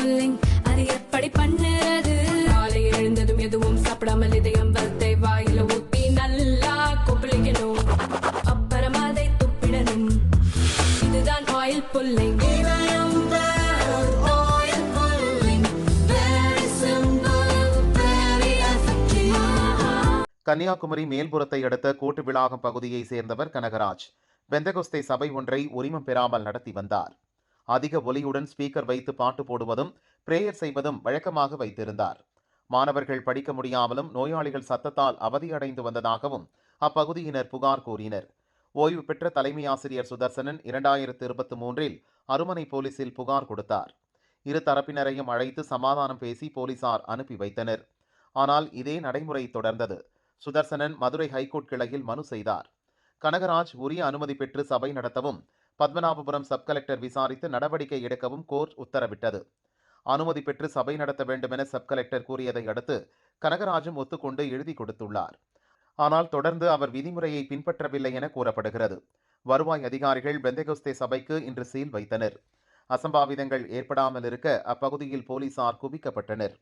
Pulling அது எப்படி பண்ணுறது? காலை எழுந்ததும் எதுவும் சாப்பிடாமல் இதயம் வளத்தை வாயில ஊத்தி நல்லா கொப்பளிக்கணும். அப்புறம் அதை துப்பிடணும். இதுதான் ஆயில் புல்லிங் கன்னியாகுமரி மேல்புறத்தை அடுத்த கோட்டு விளாகம் பகுதியை சேர்ந்தவர் கனகராஜ். பெந்தகொஸ்தே சபை ஒன்றை உரிமம் பெறாமல் நடத்தி வந்தார். அதிக ஒலியுடன் ஸ்பீக்கர் வைத்து பாட்டு போடுவதும் பிரேயர் செய்வதும் வழக்கமாக வைத்திருந்தார். மாணவர்கள் படிக்க முடியாமலும் நோயாளிகள் சத்தத்தால் அவதியடைந்து வந்ததாகவும் அப்பகுதியினர் புகார் கூறினர். ஓய்வு பெற்ற தலைமை ஆசிரியர் சுதர்சனன் இரண்டாயிரத்து இருபத்தி மூன்றில் அருமனை போலீசில் புகார் கொடுத்தார். இரு தரப்பினரையும் அழைத்து சமாதானம் பேசி போலீசார் அனுப்பி வைத்தனர். ஆனால் இதே நடைமுறை தொடர்ந்தது. சுதர்சனன் மதுரை ஹைகோர்ட் கிளையில் மனு செய்தார். கனகராஜ் உரிய அனுமதி பெற்று சபை நடத்தவும் பத்மநாபபுரம் சப் கலெக்டர் விசாரித்து நடவடிக்கை எடுக்கவும் கோர்ட் உத்தரவிட்டது. அனுமதி பெற்று சபை நடத்த வேண்டுமென சப் கலெக்டர் கூறியதை அடுத்து கனகராஜும் ஒத்துக்கொண்டு எழுதி கொடுத்துள்ளார். ஆனால் தொடர்ந்து அவர் விதிமுறையை பின்பற்றவில்லை என கூறப்படுகிறது. வருவாய் அதிகாரிகள் பெந்தகோஸ்தே சபைக்கு இன்று சீல் வைத்தனர். அசம்பாவிதங்கள் ஏற்படாமல் இருக்க அப்பகுதியில் போலீசார் குவிக்கப்பட்டனர்.